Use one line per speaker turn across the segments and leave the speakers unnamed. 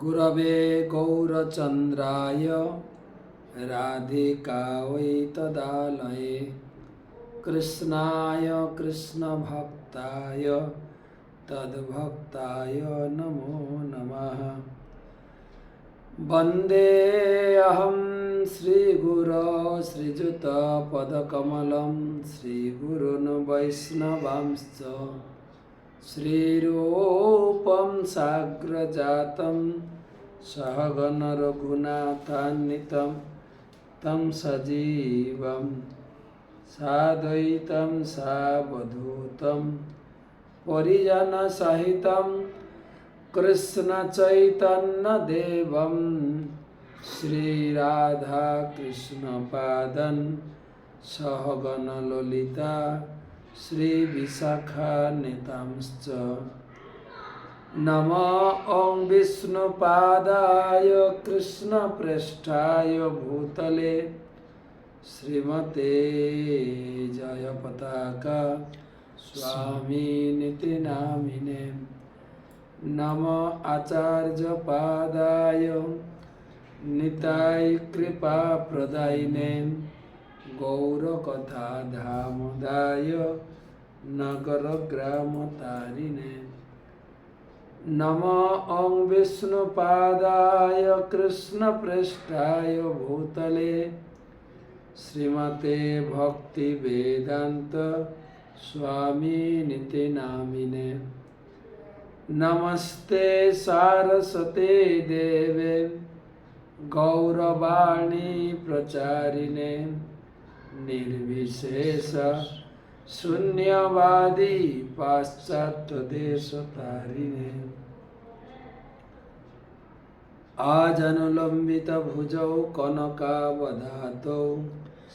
गुरवे गौरचन्द्राय राधिकावै तदालये कृष्णाय कृष्णभक्ताय तद्भक्ताय नमो नमः वन्देऽहं श्रीगुरो श्रीयुतपदकमलं श्रीगुरुन् वैष्णवांश्च श्रीरूपं साग्रजातं सहगणरघुनाथान्वितं तं सजीवं साद्वैतं सावधूतं परिजनसहितं कृष्णचैतन्यदेवं श्रीराधाकृष्णपादन् सहगणललिता श्रीविशाखान्वितांश्च नम ॐ विष्णुपादाय कृष्णप्रेष्ठाय भूतले। श्रीमते जयपताका स्वामिनिति नामिने नम आचार्यपादाय निताय कृपाप्रदायिने। ગૌરકથા ધામદાય નગર ગ્રામ તારીને નમ ઓં વિષ્ણુપાદાય કૃષ્ણપ્રેષ્ઠાય ભૂતલે શ્રીમતે ભક્તિ વેદાંત સ્વામી નિતે નામિને નમસ્તે સારસ્વતે દેવે ગૌરવાણી પ્રચારિને निर्विशेष शून्यवादी पाश्चात्य देश तारिणे। पाश्चात्यदेशतारिणे आजनुलम्बितभुजौ कनकावधातौ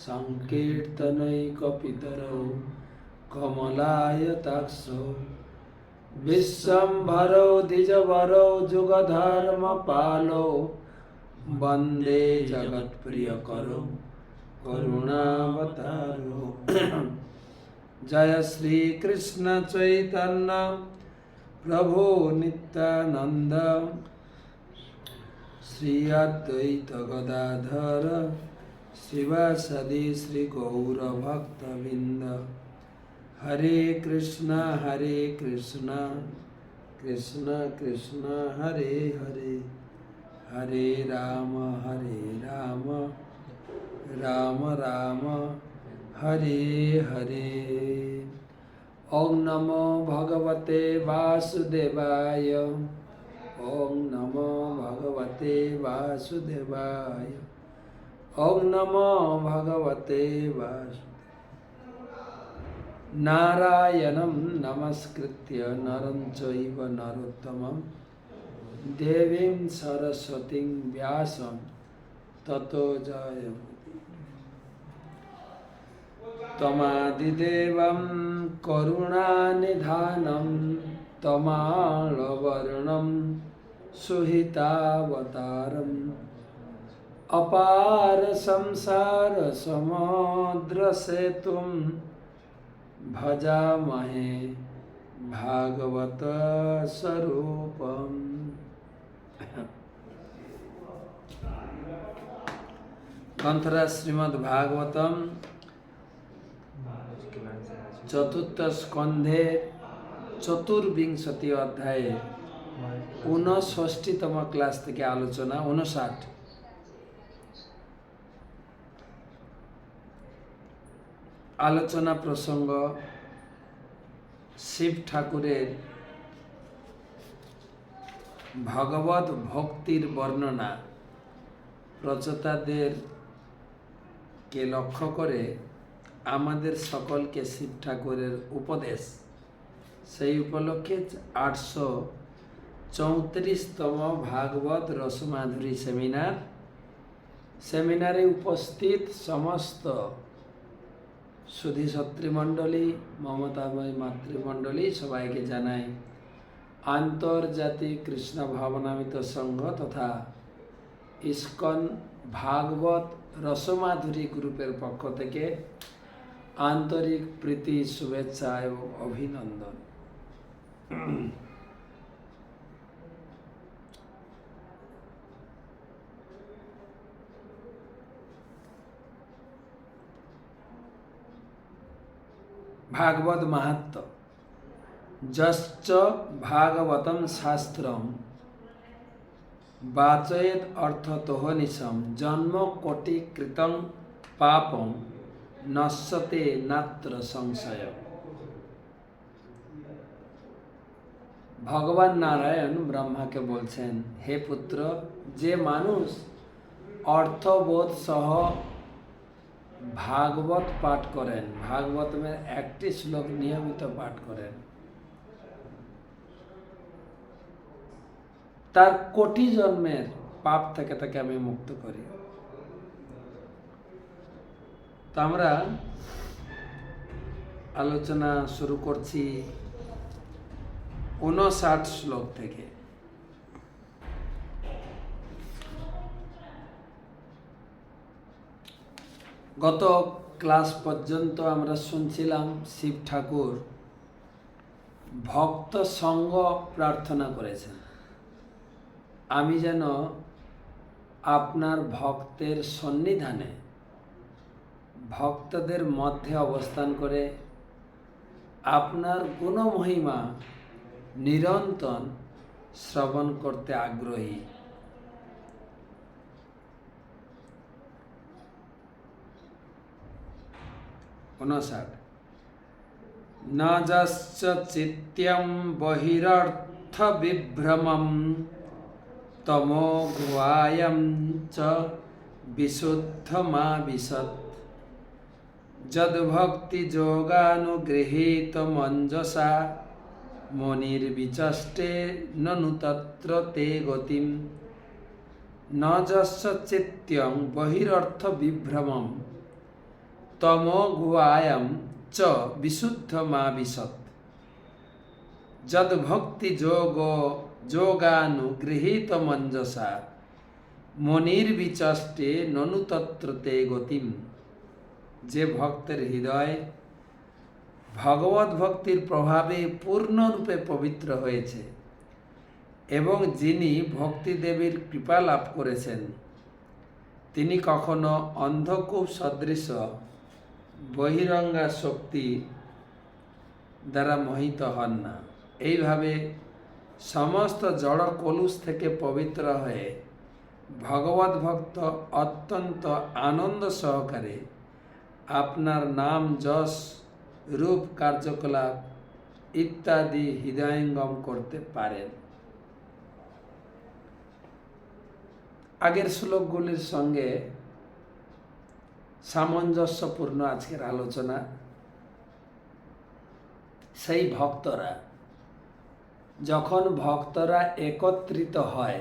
सङ्कीर्तनैकपितरौ कमलायताक्षौ। विश्वम्भरौ, द्विजवरौ, जुगधर्मपालौ, वंदे जगत्प्रियकरौ। करुणावतारो जय श्रीकृष्ण चैतन्य प्रभु नित्यानन्द श्री अद्वैत गदाधर शिवासदि श्री गौरभक्तवृन्द हरे कृष्ण हरे कृष्ण कृष्ण कृष्ण हरे हरे हरे राम हरे राम রাম রাম হরে হরে ওং নম ভগবতে বাসুদেবায় ওং নম ভগবতে বাসুদেবায় ওং নম ভগবতে বাসু নারায়ণম নমস্কৃত্য নরম চৈব নরোত্তমম দেবীম সরস্বতীং ব্যাসম তত জয় त्वमादिदेवं करुणानिधानं तमाळवर्णं सुहितावतारम् अपार संसारसमुद्रसेतुं भजामहे भागवतस्वरूपम् कंथरा श्रीमद्भागवतम চতুর্থ স্কন্ধে চতুর্বিংশতি অধ্যায়ে ঊনষষ্টিতম ক্লাস থেকে আলোচনা উনষাট আলোচনা প্রসঙ্গ শিব ঠাকুরের ভগবত ভক্তির বর্ণনা প্রচতাদের কে লক্ষ্য করে আমাদের সকলকে শিব ঠাকুরের উপদেশ। সেই উপলক্ষে আটশো চৌত্রিশতম ভাগবত রসমাধুরী সেমিনার। সেমিনারে উপস্থিত সমস্ত সুধী সত্রীমণ্ডলী মমতাময় মাতৃমণ্ডলী সবাইকে জানাই আন্তর্জাতিক কৃষ্ণ ভাবনামিত সংঘ তথা ইস্কন ভাগবত রসমাধুরী গ্রুপের পক্ষ থেকে আন্তরিক প্রীতি, শুভেচ্ছা এবং অভিনন্দন। ভাগবত মাহাত্ম। যশ্চ ভাগবতম শাস্ত্রম। বাচয়েত অর্থতোহনিশম জন্ম কোটি কৃতং পাপম। নশ্যতে নাত্র সংশয়। ভগবান নারায়ণ ব্রহ্মাকে বলছেন, হে পুত্র, যে মানুষ অর্থবোধ সহ ভাগবত পাঠ করেন ভাগবতমের একটি শ্লোক নিয়মিত পাঠ করেন, তার কোটি জন্মের পাপ থেকে তাকে আমি মুক্ত করি। তো আমরা আলোচনা শুরু করছি উনষাট শ্লোক থেকে। গত ক্লাস পর্যন্ত আমরা শুনছিলাম শিব ঠাকুর ভক্ত সঙ্গ প্রার্থনা করেছেন। আমি যেন আপনার ভক্তের সন্নিধানে ভক্তদের মধ্যে অবস্থান করে আপনার গুণমহিমা নিরন্তর শ্রবণ করতে আগ্রহী। উনষাট ন যশ্চ চিত্যম বহিরর্থ বিভ্রমম, তমো গুয়ায়ম চ বিশুদ্ধ মা বিশদ। यद्भक्तियोगानुगृहीतमञ्जसा मुनिर्विचष्टे ननु तत्र ते गतिं न जस्य चित्यं बहिरर्थविभ्रमं तमोगुहायं च विशुद्धमाविशत्। यद्भक्तियोगो योगानुगृहीतमञ्जसा मुनिर्विचष्टे ननु तत्र ते गतिम्। যে ভক্তের হৃদয় ভগবত ভক্তির প্রভাবে পূর্ণরূপে পবিত্র হয়েছে এবং যিনি ভক্তিদেবীর কৃপা লাভ করেছেন, তিনি কখনো অন্ধকূপ সদৃশ বহিরঙ্গা শক্তি দ্বারা মোহিত হন না। এইভাবে সমস্ত জড় কলুষ থেকে পবিত্র হয়ে ভগবত ভক্ত অত্যন্ত আনন্দ সহকারে আপনার নাম যশ, রূপ কার্যকলাপ ইত্যাদি হৃদয়ঙ্গম করতে পারেন। আগের শ্লোকগুলির সঙ্গে সামঞ্জস্যপূর্ণ আজকের আলোচনা। সেই ভক্তরা, যখন ভক্তরা একত্রিত হয়,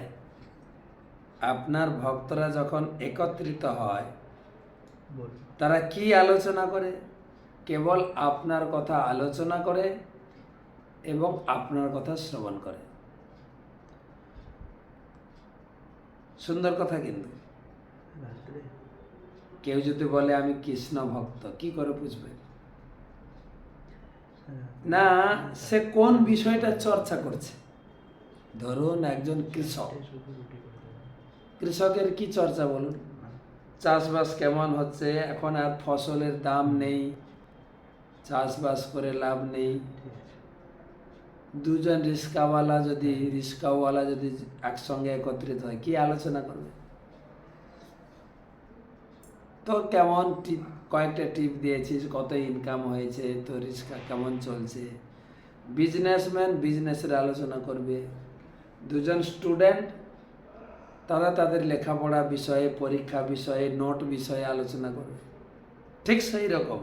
আপনার ভক্তরা যখন একত্রিত হয় তারা কি আলোচনা করে? কেবল আপনার কথা আলোচনা করে এবং আপনার কথা শ্রবণ করে। সুন্দর কথা কিন্তু। কেউ যদি বলে আমি কৃষ্ণ ভক্ত কি করে বুঝবে? না সে কোন বিষয়টা চর্চা করছে? ধরুন একজন কৃষক। কৃষকের কি চর্চা বলুন? চাষবাস কেমন হচ্ছে? এখন আর ফসলের দাম নেই, চাষবাস করে লাভ নেই। দুজন রিস্কাওয়ালা যদি রিস্কাওয়ালা যদি একসঙ্গে একত্রিত হয়, কি আলোচনা করবে? তো কেমন টিপ কয়েকটা টিপ দিয়েছিস কত ইনকাম হয়েছে, তো রিক্সা কেমন চলছে? বিজনেসম্যান বিজনেসের আলোচনা করবে। দুজন স্টুডেন্ট তারা তাদের লেখাপড়া বিষয়ে, পরীক্ষা বিষয়ে, নোট বিষয়ে আলোচনা করবে। ঠিক সেই রকম।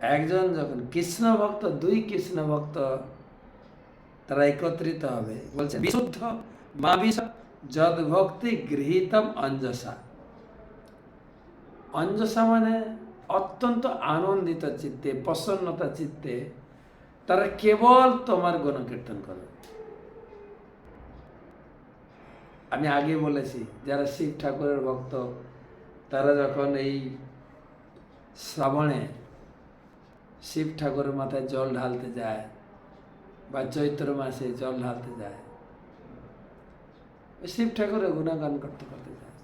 একজন যখন কৃষ্ণ ভক্ত দুই কৃষ্ণ ভক্ত তারা একত্রিত হবে। বলছে, বিশুদ্ধ মা বিশ যদ ভক্তি গৃহীতম অঞ্জসা। অঞ্জসা মানে অত্যন্ত আনন্দিত চিত্তে, প্রসন্নতা চিত্তে, তারা কেবল তোমার গুণকীর্তন করবে আমি আগে বলেছি, যারা শিব ঠাকুরের ভক্ত, তারা যখন এই শ্রাবণে শিব ঠাকুরের মাথায় জল ঢালতে যায় বা চৈত্র মাসে জল ঢালতে যায় শিব ঠাকুরের গুণাগান করতে করতে যায়।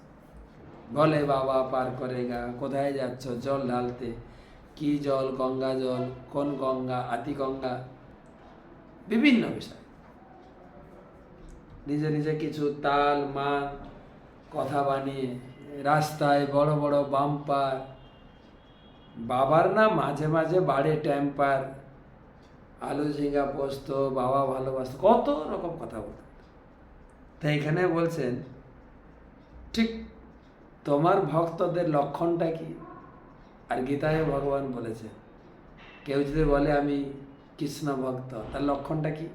বলে, বাবা, পার করে গা, কোথায় যাচ্ছ? জল ঢালতে। কি জল? গঙ্গা জল? কোন গঙ্গা? আতি গঙ্গা বিভিন্ন বিষয়। নিজে নিজে কিছু তাল মান কথা বানিয়ে রাস্তায় বড় বড় বাম্পার, বাবার না মাঝে মাঝে বাড়ে ট্যাম্পার আলু ঝিঙ্গা পোস্ত, বাবা ভালোবাসত, কত রকম কথা বলতেন তাই এখানে বলছেন, ঠিক তোমার ভক্তদের লক্ষণটা কি? আর গীতায় ভগবান বলেছে, কেউ যদি বলে আমি কৃষ্ণ ভক্ত, তার লক্ষণটা কি?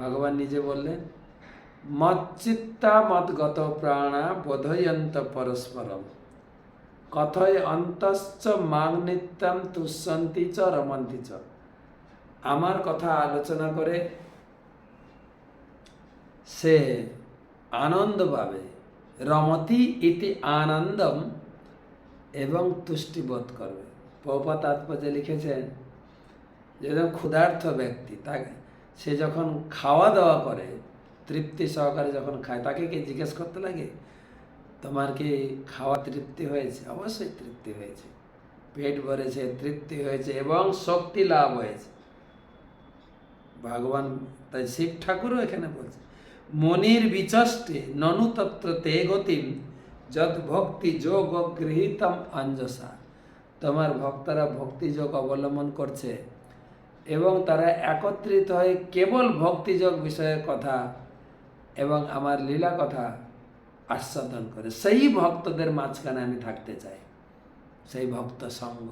ভগবান নিজে বললেন মচ্চিত্তা মদগত প্রাণা বোধয়ন্ত পরস্পরম কথয় অন্তশ্চ মাং তুষ্যন্তি চ রমন্তি চ আমার কথা আলোচনা করে সে আনন্দ পাবে রমতি ইতি আনন্দম এবং তুষ্টিবোধ করবে পৌপা তাৎপর্যে লিখেছেন যে ক্ষুধার্থ ব্যক্তি তাকে সে যখন খাওয়া দাওয়া করে তৃপ্তি সহকারে যখন খায়, তাকে কি জিজ্ঞেস করতে লাগে? তোমার কি খাওয়া তৃপ্তি হয়েছে? অবশ্যই তৃপ্তি হয়েছে। পেট ভরেছে, তৃপ্তি হয়েছে এবং শক্তি লাভ হয়েছে। ভগবান তাই শিব ঠাকুরও এখানে বলছে, মনির বিচষ্টে ননু তত্র তে গতিম যদ ভক্তি যোগ গৃহীতম অঞ্জসা। তোমার ভক্তরা ভক্তি যোগ অবলম্বন করছে এবং তারা একত্রিত হয়ে কেবল ভক্তিযোগ বিষয়ে কথা এবং আমার লীলা কথা আস্বাদন করে। সেই ভক্তদের মাঝখানে আমি থাকতে চাই। সেই ভক্ত সঙ্গ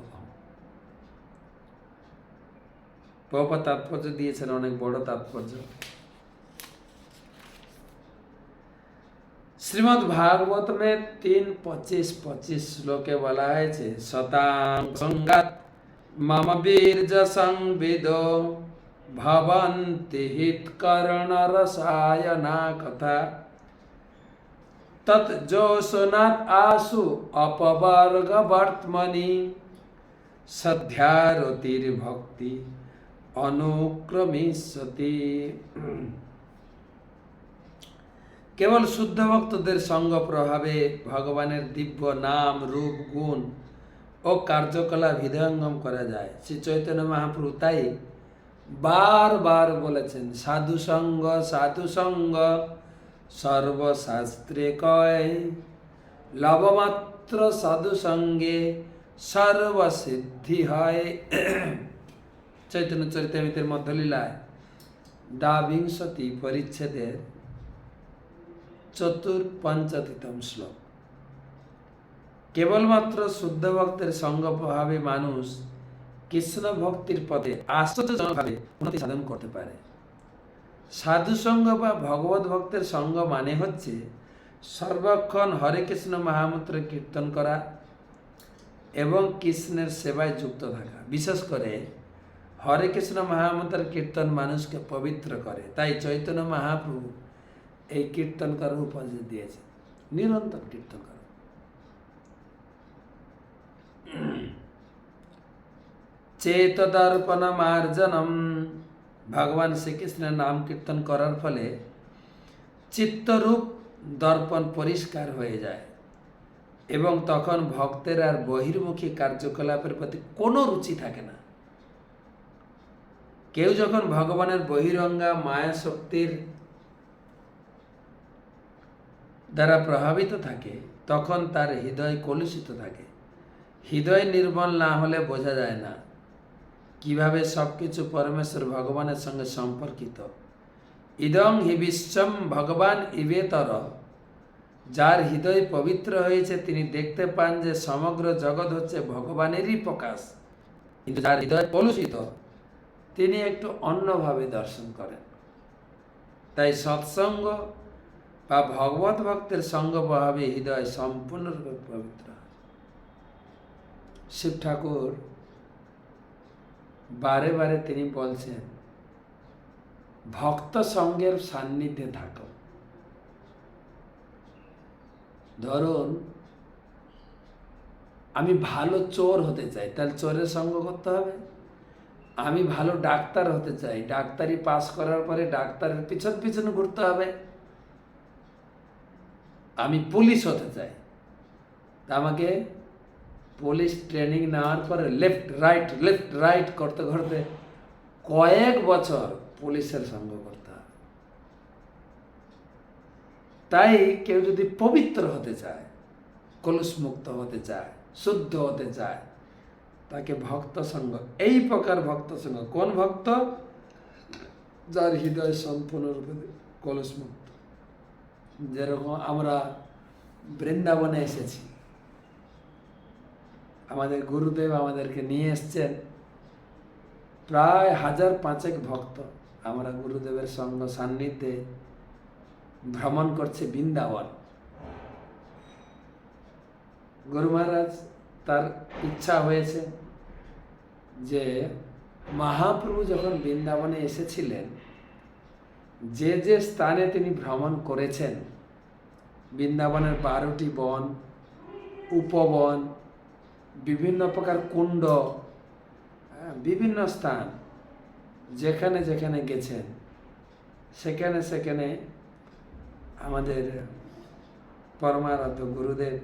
তাৎপর্য দিয়েছেন, অনেক বড় তাৎপর্য। শ্রীমদ ভাগবত মে তিন পঁচিশ পঁচিশ শ্লোকে বলা হয়েছে শতাং সংগাত মামবীর্য সংবিদ কথা তৎ যোশনাত আশু অপবর্গ বর্তমনি সধ্যারতির ভক্তি অনুক্রমিষ্যতি কেবল শুদ্ধ ভক্তদের সঙ্গ প্রভাবে ভগবানের দিব্য নাম, রূপ, গুণ ও কার্যকলাপ হৃদয়ঙ্গম করা যায়। শ্রী চৈতন্য মহাপ্রভু তাই বারবার বলেছেন, সাধু সঙ্গ সাধু সঙ্গ, সর্বশাস্ত্রে কয়, লবমাত্র সাধু সঙ্গে সর্বসিদ্ধি হয়। চৈতন্য চরিতামিতের মধ্যলীলায় দ্বাবিংশতি পরিচ্ছেদের চতুর্পঞ্চাতিতম শ্লোক। কেবলমাত্র শুদ্ধ ভক্তের সঙ্গ প্রভাবে মানুষ কৃষ্ণ ভক্তির পথে আশ্চর্যজনকভাবে উন্নতি সাধন করতে পারে। সাধু সঙ্গ বা ভগবত ভক্তের সঙ্গ মানে হচ্ছে সর্বক্ষণ হরে কৃষ্ণ মহামন্ত্র কীর্তন করা এবং কৃষ্ণের সেবায় যুক্ত থাকা। বিশেষ করে হরে কৃষ্ণ মহামন্ত্রের কীর্তন মানুষকে পবিত্র করে। তাই চৈতন্য মহাপ্রভু এই কীর্তন করার উপদেশ দিয়েছে নিরন্তর কীর্তন করা চেতদর্পণ মার্জনম ভগবান শ্রীকৃষ্ণের নাম কীর্তন করার ফলে চিত্তরূপ দর্পণ পরিষ্কার হয়ে যায় এবং তখন ভক্তের আর বহির্মুখী কার্যকলাপের প্রতি কোনো রুচি থাকে না কেউ যখন ভগবানের বহিরঙ্গা মায়া শক্তির দ্বারা প্রভাবিত থাকে তখন তার হৃদয় কলুষিত থাকে হৃদয় নির্মল না হলে বোঝা যায় না কীভাবে সবকিছু পরমেশ্বর ভগবানের সঙ্গে সম্পর্কিত? ইদং হি বিশ্বম ভগবান ইবেতর। যার হৃদয় পবিত্র হয়েছে, তিনি দেখতে পান যে সমগ্র জগৎ হচ্ছে ভগবানেরই প্রকাশ। কিন্তু যার হৃদয় কলুষিত, তিনি একটু অন্যভাবে দর্শন করেন। তাই সৎসঙ্গ বা ভগবত ভক্তের সঙ্গ হৃদয় সম্পূর্ণরূপে পবিত্র। শিব ঠাকুর বারে বারে তিনি বলছেন, ভক্ত সঙ্গের সান্নিধ্যে থাকো। ধরুন, আমি ভালো চোর হতে চাই, তাহলে চোরের সঙ্গ করতে হবে? আমি ভালো ডাক্তার হতে চাই, ডাক্তারি পাস করার পরে ডাক্তারের পিছন পিছন ঘুরতে হবে। আমি পুলিশ হতে চাই। তা আমাকে পুলিশ ট্রেনিং নেওয়ার পরে লেফট রাইট লেফট রাইট করতে করতে কয়েক বছর পুলিশের সঙ্গ করতে তাই কেউ যদি পবিত্র হতে চায় কলুষ মুক্ত হতে চায়, শুদ্ধ হতে চায়, তাকে ভক্ত সঙ্গ, এই প্রকার ভক্ত সঙ্গ, কোন ভক্ত? যার হৃদয় সম্পূর্ণরূপে কলুষ মুক্ত যেরকম আমরা বৃন্দাবনে এসেছি আমাদের গুরুদেব আমাদেরকে নিয়ে এসছেন। প্রায় হাজার পাঁচেক ভক্ত আমরা গুরুদেবের সঙ্গ সান্নিধ্যে ভ্রমণ করছে বৃন্দাবন। গুরু মহারাজ, তার ইচ্ছা হয়েছে যে মহাপ্রভু যখন বৃন্দাবনে এসেছিলেন, যে যে স্থানে তিনি ভ্রমণ করেছেন, বৃন্দাবনের বারোটি বন, উপবন বিভিন্ন প্রকার কুণ্ড হ্যাঁ, বিভিন্ন স্থান যেখানে যেখানে গেছেন সেখানে সেখানে আমাদের পরমারাধ্য গুরুদেব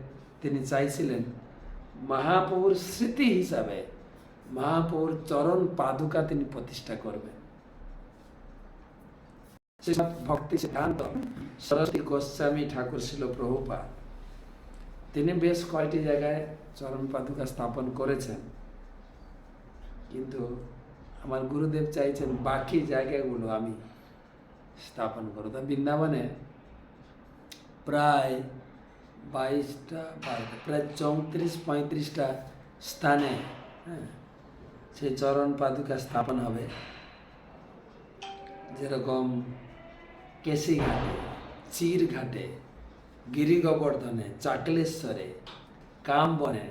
তিনি চাইছিলেন মহাপ্রভুর স্মৃতি হিসাবে মহাপ্রভুর চরণ পাদুকা তিনি প্রতিষ্ঠা করবেন। ভক্তি সিদ্ধান্ত সরস্বতী গোস্বামী ঠাকুর ছিল প্রভুপাদ তিনি বেশ কয়টি জায়গায় চরণ পাদুকা স্থাপন করেছেন। কিন্তু আমার গুরুদেব চাইছেন বাকি জায়গাগুলো আমি স্থাপন করো তা বৃন্দাবনে প্রায় বাইশটা প্রায় চৌত্রিশ, পঁয়ত্রিশটা স্থানে হ্যাঁ সেই চরণ পাদুকা স্থাপন হবে। যেরকম কেশিঘাটে, চিরঘাটে গিরি গোবর্ধনে চাকলেশ্বরে কাম বনে,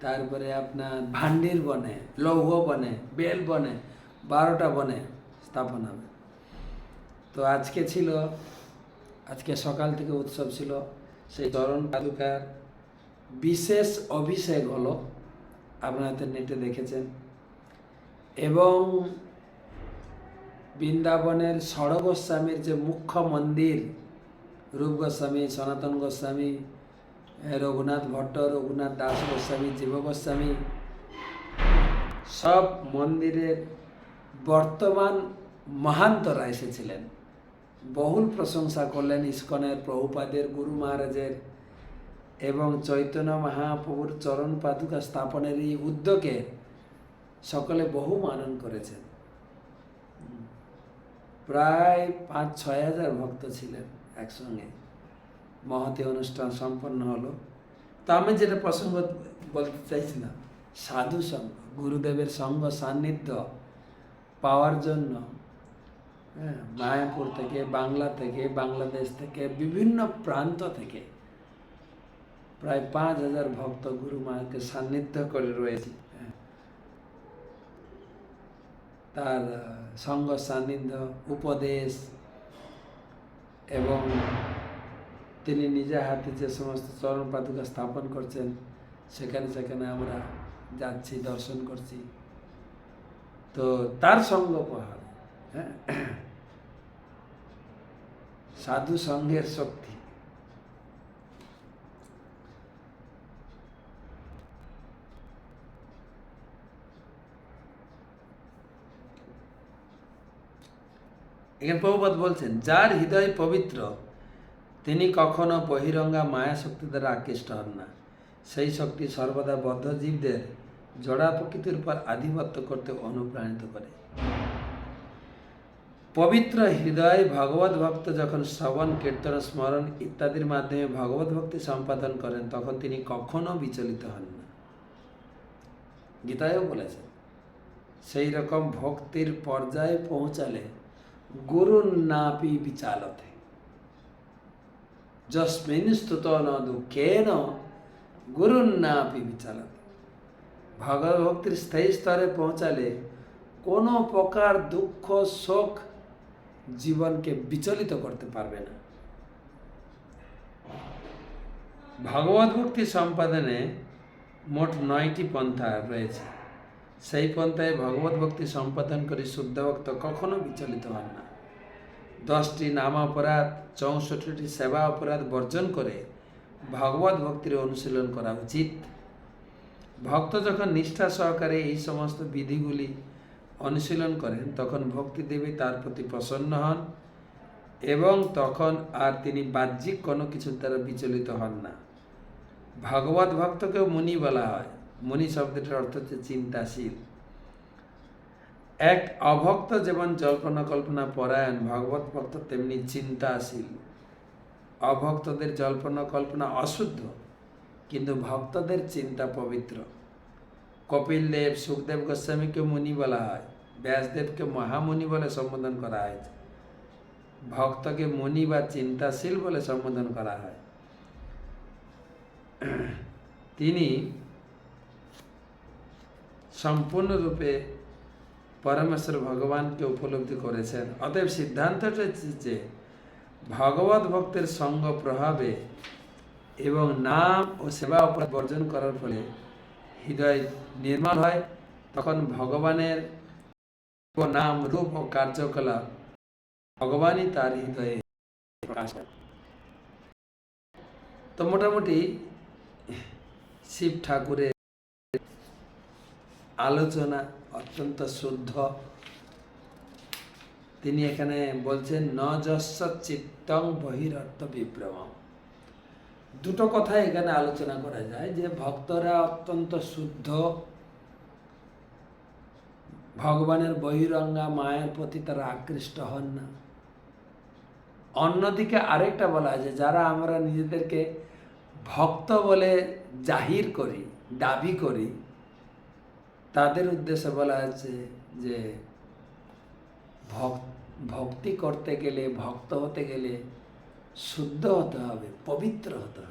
তারপরে আপনার ভান্ডির বনে, লৌহ বনে, বেল বনে, বারোটা বনে স্থাপন হবে। তো আজকে ছিল, আজকে সকাল থেকে উৎসব ছিল, সেই চরণ পাদুকার বিশেষ অভিষেক হলো, আপনারা তো নেটে দেখেছেন। এবং বৃন্দাবনের ষড় গোস্বামীর যে মুখ্য মন্দির রূপ গোস্বামী, সনাতন গোস্বামী রঘুনাথ ভট্ট, রঘুনাথ দাস গোস্বামী, জীব গোস্বামী, সব মন্দিরের বর্তমান মহান্তরা এসেছিলেন। বহুল প্রশংসা করলেন ইস্কনের প্রভুপাদের, গুরু মহারাজের এবং চৈতন্য মহাপ্রভুর চরণ পাদুকা স্থাপনের এই উদ্যোগে সকলে বহু মানন করেছেন। প্রায় পাঁচ ছয় হাজার ভক্ত ছিলেন। একসঙ্গে। মহতি অনুষ্ঠান সম্পন্ন হলো। তো আমি যেটা প্রসঙ্গ বলতে চাইছিলাম, সাধু সঙ্গ গুরুদেবের সঙ্গ সান্নিধ্য পাওয়ার জন্য হ্যাঁ মায়াপুর থেকে, বাংলা থেকে, বাংলাদেশ থেকে, বিভিন্ন প্রান্ত থেকে প্রায় পাঁচ হাজার ভক্ত গুরু মাকে সান্নিধ্য করে রয়েছে। হ্যাঁ। তার সঙ্গ সান্নিধ্য, উপদেশ এবং তিনি নিজে হাতে যে সমস্ত চরণ পাদুকা স্থাপন করছেন, সেখানে সেখানে আমরা যাচ্ছি, দর্শন করছি। তো তার সঙ্গ পাহাড় হ্যাঁ? সাধু সঙ্গের শক্তি। এখানে প্রভুপদ বলছেন, যার হৃদয় পবিত্র, তিনি কখনো বহিরঙ্গা মায়া শক্তি দ্বারা আকৃষ্ট হন না। সেই শক্তি সর্বদা বদ্ধ জীবদের জড়া প্রকৃতির উপর আধিপত্য করতে অনুপ্রাণিত করে। পবিত্র হৃদয় ভগবত ভক্ত যখন শ্রবণ, কীর্তন, স্মরণ ইত্যাদির মাধ্যমে ভগবত ভক্তি সম্পাদন করেন, তখন তিনি কখনো বিচলিত হন না। গীতায়ও বলেছেন, সেই রকম ভক্তির পর্যায়ে পৌঁছালে গুরু নাপি বিচালতে যস্মিন স্তুত ন দুঃখেন গুরুন্নাপি বিচালতে ভগবত ভক্তির স্থায়ী স্তরে পৌঁছালে কোনো প্রকার দুঃখ শোক জীবনকে বিচলিত করতে পারবে না ভগবত ভক্তি সম্পাদনে মোট নয়টি পন্থা রয়েছে সেই পন্থায় ভগবত ভক্তি সম্পাদন করে শুদ্ধ ভক্ত কখনো বিচলিত হন না। দশটি নাম অপরাধ, চৌষট্টিটি সেবা অপরাধ বর্জন করে ভগবত ভক্তির অনুশীলন করা উচিত। ভক্ত যখন নিষ্ঠা সহকারে এই সমস্ত বিধিগুলি অনুশীলন করেন, তখন ভক্তি দেবী তার প্রতি প্রসন্ন হন এবং তখন আর তিনি বাহ্যিক কোনো কিছুর দ্বারা বিচলিত হন না। ভগবত ভক্তকেও মুনি বলা হয়। মুনি শব্দটির অর্থ হচ্ছে চিন্তাশীল। এক অভক্ত যেমন জল্পনা কল্পনা পরায়ণ, ভগবত ভক্ত তেমনি চিন্তাশীল। অভক্তদের জল্পনা কল্পনা অশুদ্ধ, কিন্তু ভক্তদের চিন্তা পবিত্র। কপিল দেব, সুখদেব গোস্বামীকে মুনি বলা হয়, ব্যাসদেবকে মহামুনি বলে সম্বোধন করা হয়েছে ভক্তকে মুনি বা চিন্তাশীল বলে সম্বোধন করা হয়। তিনি সম্পূর্ণরূপে পরমেশ্বর ভগবানকে উপলব্ধি করেছেন। অতএব সিদ্ধান্তটা যে ভগবত ভক্তের সঙ্গ প্রভাবে এবং নাম ও সেবা অপরাধ বর্জন করার ফলে হৃদয় নির্মাণ হয়। তখন ভগবানের নাম, রূপ ও কার্যকলাপ ভগবানই তার হৃদয়ে প্রকাশ তো মোটামুটি শিব ঠাকুরের আলোচনা অত্যন্ত শুদ্ধ। তিনি এখানে বলছেন, ন যস্য চিত্তং বহিরর্থ বিভ্রম দুটো কথা এখানে আলোচনা করা যায়, যে ভক্তরা অত্যন্ত শুদ্ধ। ভগবানের বহিরঙ্গা মায়ের প্রতি তারা আকৃষ্ট হন না। অন্যদিকে আরেকটা বলা আছে, যারা আমরা নিজেদেরকে ভক্ত বলে জাহির করি, দাবি করি তাদের উদ্দেশ্যে বলা আছে যে ভক- ভক্তি করতে গেলে, ভক্ত হতে গেলে শুদ্ধ হতে হবে, পবিত্র হতে হবে।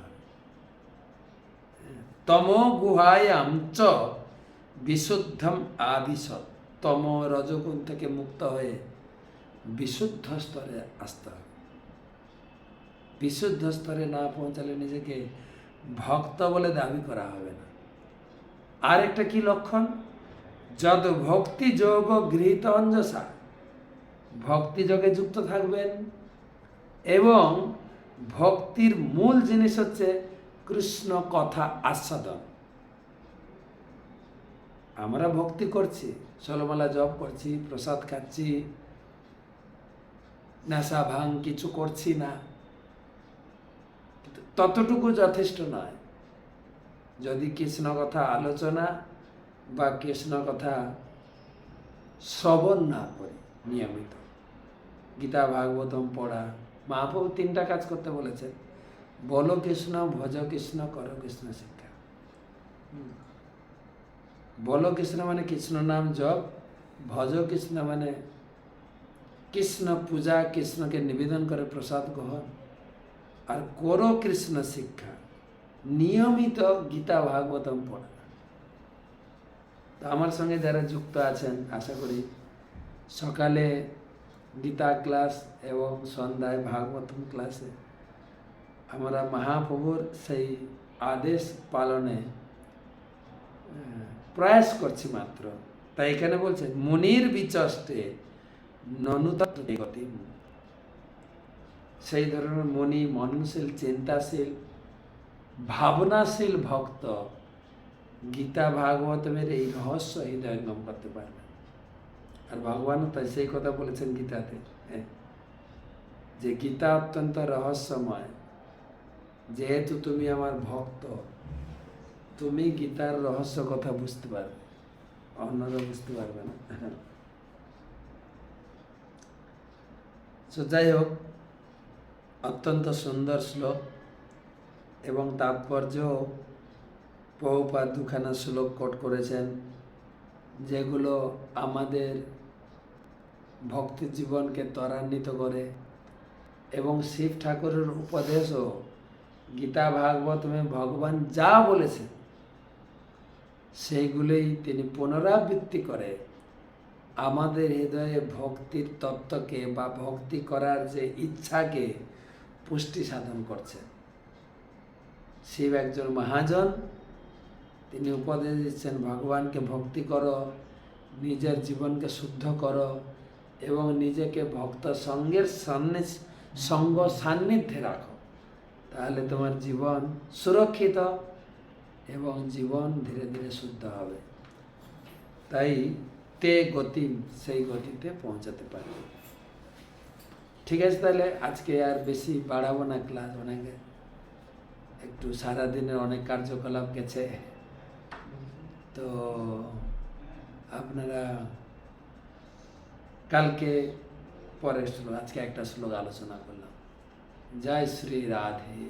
তম গুহায়াম চ বিশুদ্ধম আবিশত তম রজগুণ থেকে মুক্ত হয়ে বিশুদ্ধ স্তরে আসতে হবে। বিশুদ্ধ স্তরে না পৌঁছালে নিজেকে ভক্ত বলে দাবি করা হবে না। আর একটা কি লক্ষণ? যদ ভক্তি যোগ গৃহীত অঞ্জসা। ভক্তি যোগে যুক্ত থাকবেন এবং ভক্তির মূল জিনিস হচ্ছে কৃষ্ণ কথা আস্বাদন। আমরা ভক্তি করছি ষোলমালা জপ করছি, প্রসাদ খাচ্ছি, নেশা ভাঙ কিছু করছি না। ততটুকু যথেষ্ট নয়। যদি কৃষ্ণ কথা আলোচনা বা কৃষ্ণ কথা শ্রবণ না করি, নিয়মিত। গীতা ভাগবতম পড়া। মহাপ্রভু তিনটা কাজ করতে বলেছেন। বলো কৃষ্ণ, ভজ কৃষ্ণ, করো কৃষ্ণ শিক্ষা। বলো কৃষ্ণ মানে কৃষ্ণ নাম জপ, ভজ কৃষ্ণ মানে কৃষ্ণ পূজা, কৃষ্ণকে নিবেদন করে প্রসাদ গ্রহণ। আর করো কৃষ্ণ শিক্ষা। নিয়মিত গীতা ভাগবতম পড়া। তো আমার সঙ্গে যারা যুক্ত আছেন, আশা করি সকালে গীতা ক্লাস এবং সন্ধ্যায় ভাগবতম ক্লাসে আমরা মহাপ্রভুর সেই আদেশ পালনে প্রয়াস করছি মাত্র। তাই এখানে বলছেন, মুনির বিচষ্টে ননুতত্ত্ব সেই ধরনের মনি মননশীল, চিন্তাশীল, ভাবনাশীল ভক্ত গীতা ভাগবতমের এই রহস্য হৃদয়ঙ্গম করতে পারবে আর ভগবান তাই সেই কথা বলেছেন গীতাতে হ্যাঁ, যে গীতা অত্যন্ত রহস্যময়। যেহেতু তুমি আমার ভক্ত তুমি গীতার রহস্য কথা বুঝতে পারবে অন্যরা বুঝতে পারবে না। তো যাই হোক অত্যন্ত সুন্দর শ্লোক এবং তাৎপর্য বহুপাত দুখানা শ্লোক কোট করেছেন, যেগুলো আমাদের ভক্তি জীবনকে ত্বরান্বিত করে এবং শিব ঠাকুরের উপদেশও গীতা ভাগবতমে ভগবান যা বলেছেন, সেইগুলোই তিনি পুনরাবৃত্তি করে আমাদের হৃদয়ে ভক্তির তত্ত্বকে বা ভক্তি করার যে ইচ্ছাকে পুষ্টি সাধন করছে শিব একজন মহাজন তিনি উপদেশ দিচ্ছেন, ভগবানকে ভক্তি করো, নিজের জীবনকে শুদ্ধ করো এবং নিজেকে ভক্ত সঙ্গের সামনে সঙ্গ সান্নিধ্যে রাখো। তাহলে তোমার জীবন সুরক্ষিত এবং জীবন ধীরে ধীরে শুদ্ধ হবে। তাই তে গতি সেই গতিতে পৌঁছাতে পারবে ঠিক আছে, তাহলে আজকে আর বেশি বাড়াবো না ক্লাস অনেকে। একটু সারাদিনের অনেক কার্যকলাপ গেছে। তো আপনারা কালকে পরের শ্লোক আজকে একটা শ্লোক আলোচনা করলাম। জয় শ্রী রাধে।